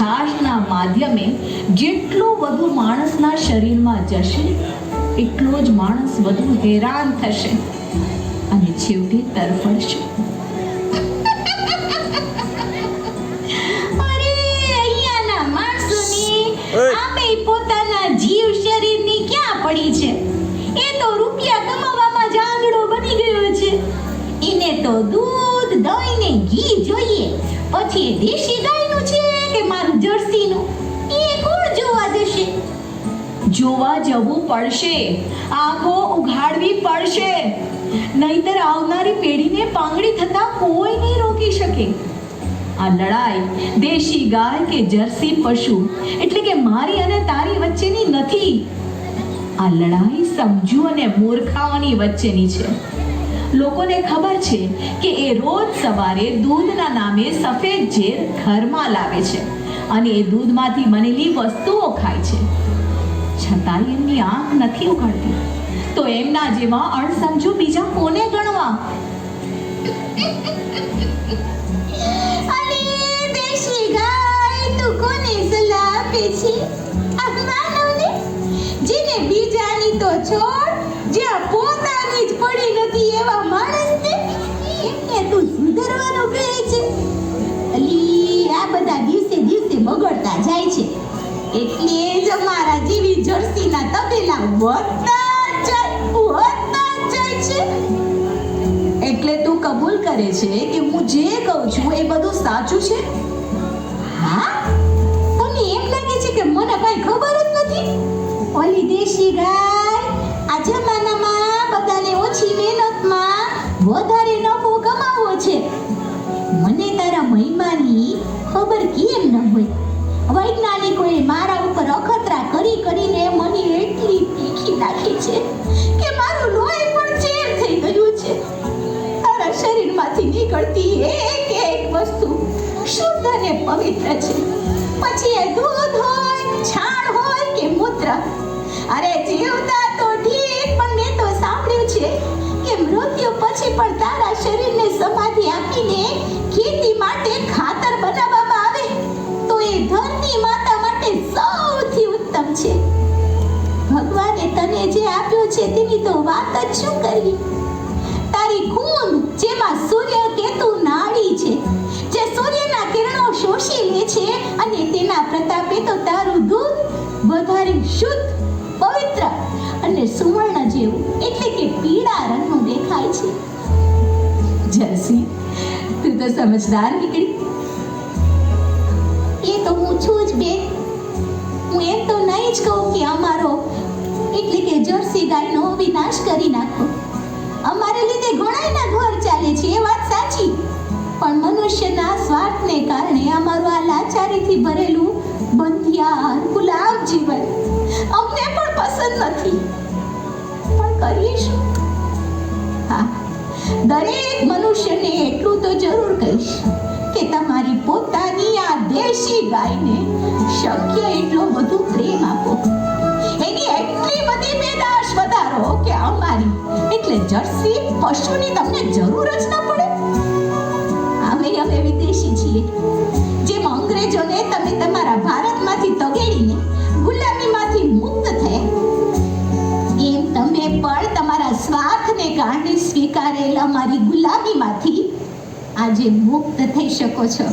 છાશના માધ્યમે જેટલું વધુ માણસના શરીરમાં જશે એટલો જ માણસ વધુ હેરાન થશે. અને છેવટે તરફડશે અરે અહીંયાના માણસોની ઓય. આમે પોતાના જીવ શરીરની ક્યાં પડી છે? એ તો રૂપિયા કમાવામાં જાંગડો બની ગયો છે. એને તો દૂધ દહીં ને ઘી જોઈએ. પછી દેશી કે જર્સીનું એ જોવા જશે? જોવા જવું પડશે. આંખો ઉઘાડવી પડશે. નહીતર આવનારી પેઢીને પાંગડી થતા કોઈ નહીં રોકી શકે. આ લડાઈ દેશી ગાય કે જર્સી પશુ, એટલે કે મારી અને તારી વચ્ચેની નથી. આ લડાઈ સમજુ અને મૂર્ખાઓની વચ્ચેની છે. લોકોને ખબર છે કે એ રોજ સવારે દૂધના નામે સફેદ ઝેર ઘરમાં લાવે છે. અને એ દૂધમાંથી બનેલી વસ્તુઓ ખાય છે. છતાંય એમની આંખ નથી ઉઘાડતી. તો એમના જેવા અણસમજુ બીજા કોને ગણવા? તું કોને જેને બીજાની તો છોડ બગડતા જાય છે. એટલે જ અમારા જેવી જર્સીના તબેલા વધતા જાય જાય છે. એટલે તું કબૂલ કરે છે કે હું જે કહું છું એ બધું સાચું છે? હા? તમને એમ લાગે છે કે મને કઈ ખબર જ નથી? ઓલી દેશી ગાય, આ જમાનામાં બધાને ઓછી મહેનતમાં વધારે ખબર કેમ ન હોય. વૈજ્ઞાનિકોએ મારા ઉપર અખતરા કરી કરીને મને એટલી તીખી નાખી છે કે મારું લોહી પણ ચેર થઈ ગયું છે. તારા શરીરમાંથી નીકળતી એક એક વસ્તુ શુદ્ધ અને પવિત્ર છે. પછી એ દૂધ હોય, છાણ હોય કે મૂત્ર. અરે જીવતા તો ઠીક, પણ મેં તો સાંભળ્યું છે કે મૃત્યુ પછી પણ તારા શરીરને સમાધિ આપીને ખેતી માટે તને જે આપ્યો છે તેની તો વાત જ શું કરી તારી કુંડ જેમાં સૂર્ય કેતુ નાડી છે, જે સૂર્યના કિરણો શોષી લે છે અને તેના પ્રતાપે તો તારું દૂધ વધારે શુદ્ધ, પવિત્ર અને સુવર્ણ જેવું, એટલે કે પીળા રંગનું દેખાય છે. જર્સી તું તો સમજદાર નીકળી. એ તો હું છું જ બે હું એમ તો નહીં જ કહું કે અમારો ગાયનો વિનાશ કરી નાખો. અમારે લીધે ઘણાયના ઘર ચાલે છે, એ વાત સાચી. પણ મનુષ્યના સ્વાર્થને કારણે અમારું આ લાચારીથી ભરેલું બંધિયાર ગુલાબ જીવન અમને પણ પસંદ નથી. પણ કરીએ દરેક મનુષ્યને એટલું તો જરૂર કહીશ કે તમારી પોતાની આ દેશી ગાયને શક્ય એટલો વધુ પ્રેમ આપો. જર્સી, પશુની તમને જરૂર જ ન પડે. અમે અમે વિદેશી છીએ. જેમ અંગ્રેજોને તમે તમારા ભારતમાંથી તગેડીને ગુલામીમાંથી મુક્ત થયા. એમ તમે પણ તમારા સ્વાર્થને કારણે સ્વીકારેલ અમારી ગુલામીમાંથી આજે મુક્ત થઈ શકો છો.